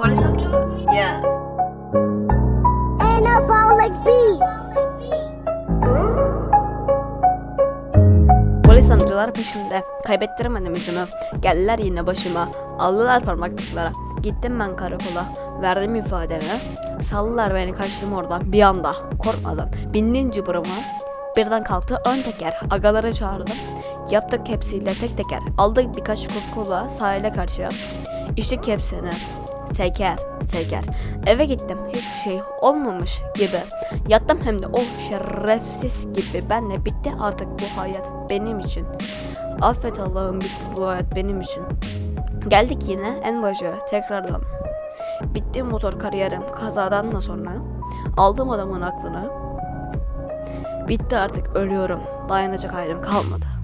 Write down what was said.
Polis amcalar. Ya. Anabolic beats. Polis amcalar peşimde. Kaybettiremedim yüzümü. Geldiler yine başıma. Aldılar parmaklıklara. Gittim ben karakola. Verdim ifademi. Sallılar beni kaçtım oradan bir anda. Korkmadan. Bindim cıbırıma. Birden kalktı ön teker. Agaları çağırdım. Yaptık hepsiyle tek teker. Aldık birkaç kola sahile karşı. İçtik hepsini. Teker, teker. Eve gittim. Hiçbir şey olmamış gibi. Yattım hem de o şerefsiz gibi. Benle bitti artık bu hayat benim için. Affet Allah'ım bitti bu hayat benim için. Geldik yine en başı tekrardan. Bitti motor kariyerim kazadan da sonra. Aldım adamın aklını. Bitti artık ölüyorum. Dayanacak halim kalmadı.